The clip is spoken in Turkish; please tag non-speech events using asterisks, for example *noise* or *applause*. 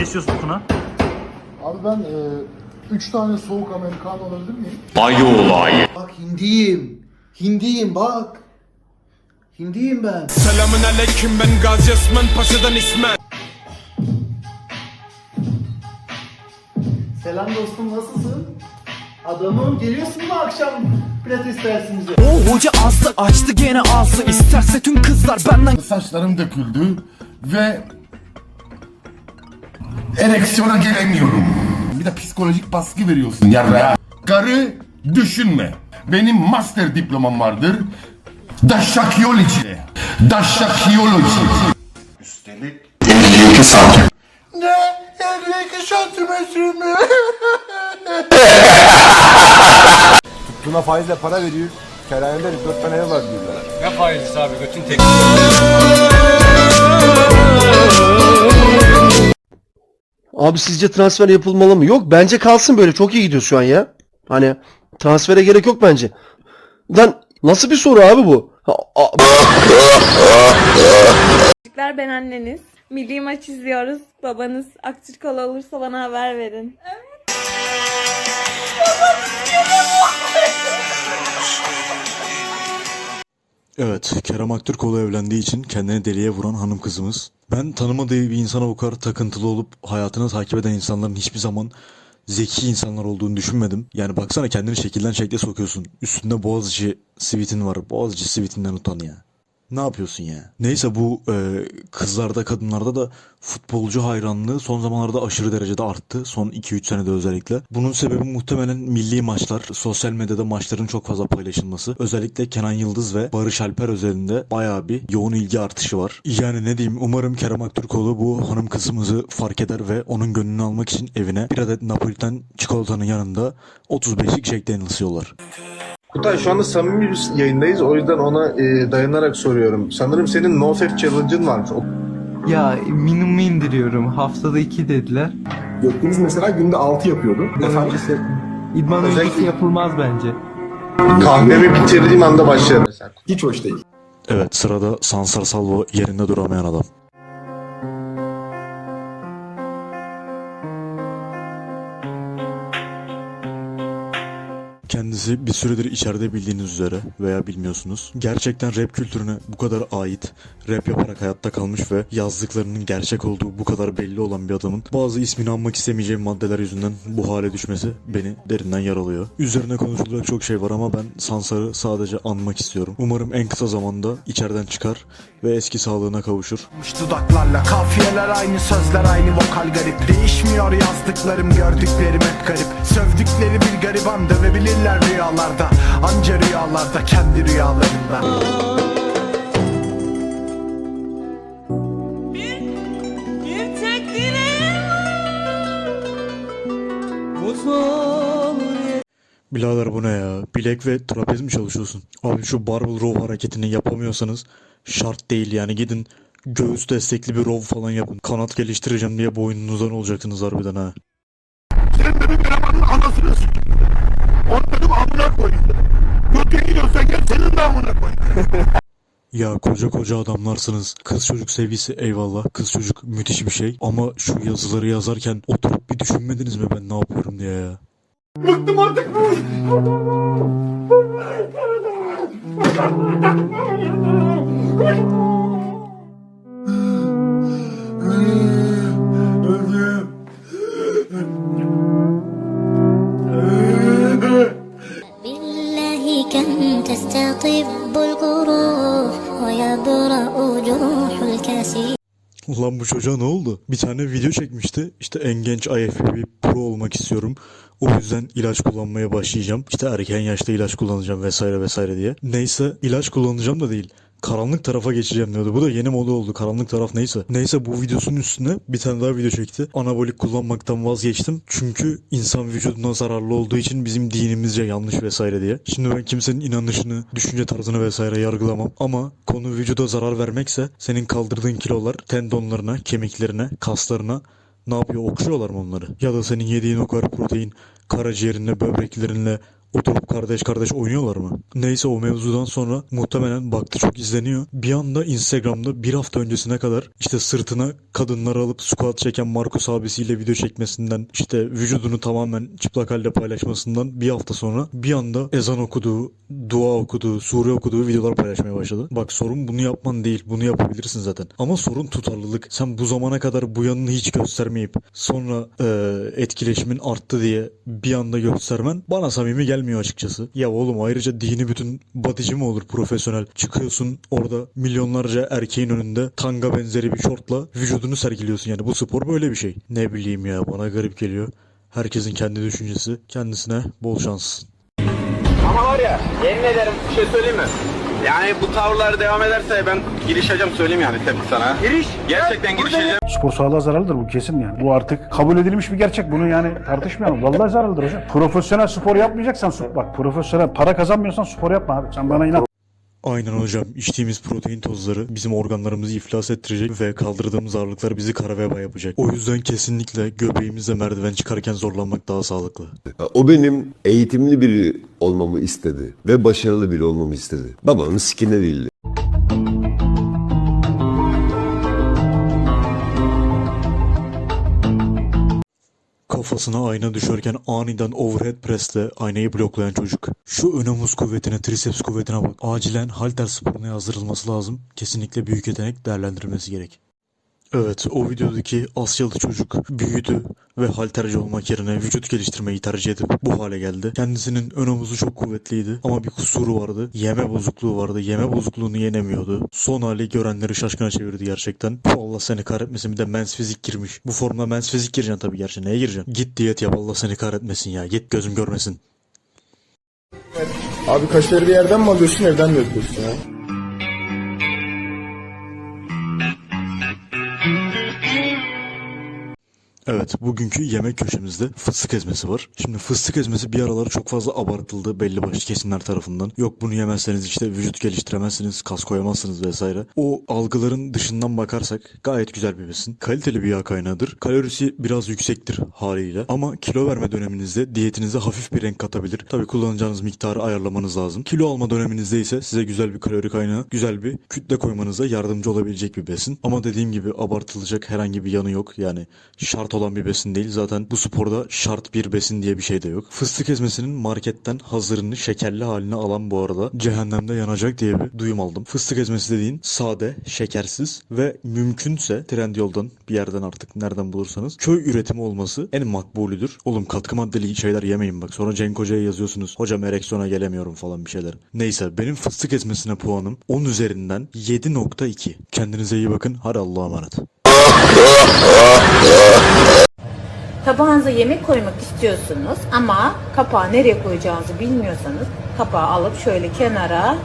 Ne istiyorsun Tuna? Abi ben e, üç tane soğuk americano alabilir miyim? Bak hindiyim. Hindiyim bak. Hindiyim ben. Selamün aleyküm ben Gazi Osman Paşa'dan İsmet Selam dostum nasılsın? Adamım geliyorsun mu akşam pilates dersimize? O hoca astı açtı gene alsın İsterse tüm kızlar benden Saçlarım döküldü ve ereksiyona gelemiyorum. Bir de psikolojik baskı veriyorsun yarra. Karı düşünme. Benim master diplomam vardır. Daşakiyoloji. Daşakiyoloji. Üstelik 52 santim. Ne? 52 santimetre mi? *laughs* Tuna faizle para veriyor. Kerhanede 4 tane ev var diyorlar. Ne faydası abi götün tek Abi sizce transfer yapılmalı mı? Yok bence kalsın böyle çok iyi gidiyor şu an ya. Hani transfere gerek yok bence. Lan nasıl bir soru abi bu? Çocuklar ben anneniz. Milli maç izliyoruz. Babanız Aktürk kola olursa bana haber verin. Evet, Kerem Aktürkoğlu evlendiği için kendini deliye vuran hanım kızımız. Ben tanımadığı bir insana bu kadar takıntılı olup hayatını takip eden insanların hiçbir zaman zeki insanlar olduğunu düşünmedim. Yani baksana kendini şekilden şekle sokuyorsun. Üstünde Boğaziçi sivitin var. Boğaziçi sivitinden utan ya. Ne yapıyorsun ya? Neyse bu e, kızlarda kadınlarda da futbolcu hayranlığı son zamanlarda aşırı derecede arttı. Son 2-3 senede özellikle. Bunun sebebi muhtemelen milli maçlar, sosyal medyada maçların çok fazla paylaşılması. Özellikle Kenan Yıldız ve Barış Alper özelinde bayağı bir yoğun ilgi artışı var. Yani ne diyeyim umarım Kerem Aktürkoğlu bu hanım kızımızı fark eder ve onun gönlünü almak için evine bir adet Napoliten çikolatanın yanında 35'lik Jack Daniels yollar. Kutay şu anda samimi bir yayındayız. O yüzden ona e, dayanarak soruyorum. Sanırım senin no set challenge'ın varmış. O... Ya minimumu indiriyorum haftada 2 dediler Gökdeniz mesela günde 6 yapıyordu. Efendim? İdman Özellikle- öncesi yapılmaz bence Kahvemi bitirdiğim anda başlarım. Mesela. Hiç hoş değil. Evet sırada Sansar Salvo yerinde duramayan adam. Kendisi bir süredir içeride bildiğiniz üzere veya bilmiyorsunuz. Gerçekten rap kültürüne bu kadar ait, rap yaparak hayatta kalmış ve yazdıklarının gerçek olduğu bu kadar belli olan bir adamın bazı ismini anmak istemeyeceğim maddeler yüzünden bu hale düşmesi beni derinden yaralıyor. Üzerine konuşulacak çok şey var ama ben Sansar'ı sadece anmak istiyorum. Umarım en kısa zamanda içeriden çıkar ve eski sağlığına kavuşur. Dudaklarla kafiyeler aynı sözler aynı vokal garip Değişmiyor yazdıklarım gördüklerim hep garip Sövdükleri bir gariban dövebilirler rüyalarda Anca rüyalarda kendi rüyalarında Bir tek dileğim Birader bu ne ya? Bilek ve trapez mi çalışıyorsun? Abi şu barbell row hareketini yapamıyorsanız şart değil yani gidin göğüs destekli bir row falan yapın. Kanat geliştireceğim diye boynunuzdan olacaktınız harbiden ha. *laughs* anasını sikeyim amına koyayım dedim. Götüne gidiyorsa gel senin de amına koyayım. *laughs* Ya koca koca adamlarsınız. Kız çocuk sevgisi eyvallah. Kız çocuk müthiş bir şey. Ama şu yazıları yazarken oturup bir düşünmediniz mi ben ne yapıyorum diye ya. Bıktım artık. Ulan bu çocuğa ne oldu? Bir tane video çekmişti. İşte en genç IFBB Pro olmak istiyorum. O yüzden ilaç kullanmaya başlayacağım. İşte erken yaşta ilaç kullanacağım vesaire vesaire diye. Neyse ilaç kullanacağım da değil. Karanlık tarafa geçeceğim diyordu. Bu da yeni moda oldu. Karanlık taraf neyse. Neyse bu videosunun üstüne bir tane daha video çekti. Anabolik kullanmaktan vazgeçtim. Çünkü insan vücuduna zararlı olduğu için bizim dinimizce yanlış vesaire diye. Şimdi ben kimsenin inanışını, düşünce tarzını vesaire yargılamam. Ama konu vücuda zarar vermekse senin kaldırdığın kilolar tendonlarına, kemiklerine, kaslarına ne yapıyor? Okşuyorlar mı onları? Ya da senin yediğin o kadar protein karaciğerinle, böbreklerinle, Oturup kardeş kardeş oynuyorlar mı? Neyse o mevzudan sonra muhtemelen baktı çok izleniyor. Bir anda Instagram'da bir hafta öncesine kadar işte sırtına kadınları alıp squat çeken Marcos abisiyle video çekmesinden işte vücudunu tamamen çıplak halde paylaşmasından bir hafta sonra bir anda ezan okuduğu, dua okuduğu, sure okuduğu videolar paylaşmaya başladı. Bak sorun bunu yapman değil. Bunu yapabilirsin zaten. Ama sorun tutarlılık. Sen bu zamana kadar bu yanını hiç göstermeyip sonra e, etkileşimin arttı diye bir anda göstermen bana samimi gelmiyor açıkçası. Ya oğlum ayrıca dini bütün badici mi olur profesyonel? Çıkıyorsun orada milyonlarca erkeğin önünde tanga benzeri bir şortla vücudunu sergiliyorsun. Yani bu spor böyle bir şey. Ne bileyim ya bana garip geliyor. Herkesin kendi düşüncesi. Kendisine bol şans. Ama var ya yemin ederim bir şey söyleyeyim mi? Yani bu tavırlar devam ederse ben girişeceğim söyleyeyim yani tabii sana. Giriş. Gerçekten girişeceğim. Spor sağlığa zararlıdır bu kesin yani. Bu artık kabul edilmiş bir gerçek. Bunu yani tartışmayalım. Vallahi zararlıdır hocam. Profesyonel spor yapmayacaksan spor- bak profesyonel para kazanmıyorsan spor yapma abi. Sen bana inan. Aynen hocam. İçtiğimiz protein tozları bizim organlarımızı iflas ettirecek ve kaldırdığımız ağırlıklar bizi kara veba yapacak. O yüzden kesinlikle göbeğimizle merdiven çıkarken zorlanmak daha sağlıklı. O benim eğitimli biri olmamı istedi ve başarılı biri olmamı istedi. Babamın sikine değildi. Kafasına ayna düşerken aniden overhead pressle aynayı bloklayan çocuk. Şu ön kuvvetine, triceps kuvvetine bak. Acilen halter sporuna yazdırılması lazım. Kesinlikle büyük yetenek değerlendirilmesi gerek. Evet, o videodaki Asyalı çocuk büyüdü ve halterci olmak yerine vücut geliştirmeyi tercih edip bu hale geldi. Kendisinin ön omuzu çok kuvvetliydi ama bir kusuru vardı. Yeme bozukluğu vardı. Yeme bozukluğunu yenemiyordu. Son hali görenleri şaşkına çevirdi gerçekten. Allah seni kahretmesin bir de mens fizik girmiş. Bu formda mens fizik gireceksin tabii gerçi. Neye gireceksin? Git diyet yap Allah seni kahretmesin ya. Git gözüm görmesin. Abi kaşları bir yerden mi alıyorsun evden mi yapıyorsun ya? Evet, bugünkü yemek köşemizde fıstık ezmesi var. Şimdi fıstık ezmesi bir aralar çok fazla abartıldı belli başlı kesimler tarafından. Yok bunu yemezseniz işte vücut geliştiremezsiniz, kas koyamazsınız vesaire. O algıların dışından bakarsak gayet güzel bir besin. Kaliteli bir yağ kaynağıdır. Kalorisi biraz yüksektir haliyle. Ama kilo verme döneminizde diyetinize hafif bir renk katabilir. Tabi kullanacağınız miktarı ayarlamanız lazım. Kilo alma döneminizde ise size güzel bir kalori kaynağı, güzel bir kütle koymanıza yardımcı olabilecek bir besin. Ama dediğim gibi abartılacak herhangi bir yanı yok. Yani şart olan bir besin değil. Zaten bu sporda şart bir besin diye bir şey de yok. Fıstık ezmesinin marketten hazırını şekerli haline alan bu arada cehennemde yanacak diye bir duyum aldım. Fıstık ezmesi dediğin sade, şekersiz ve mümkünse Trendyol'dan bir yerden artık nereden bulursanız köy üretimi olması en makbulüdür. Oğlum katkı maddeli şeyler yemeyin bak. Sonra Cenk Hoca'ya yazıyorsunuz. Hocam ereksiyona gelemiyorum falan bir şeyler. Neyse benim fıstık ezmesine puanım 10 üzerinden 7.2. Kendinize iyi bakın. Hadi Allah'a emanet. *laughs* Tabağınıza yemek koymak istiyorsunuz ama kapağı nereye koyacağınızı bilmiyorsanız kapağı alıp şöyle kenara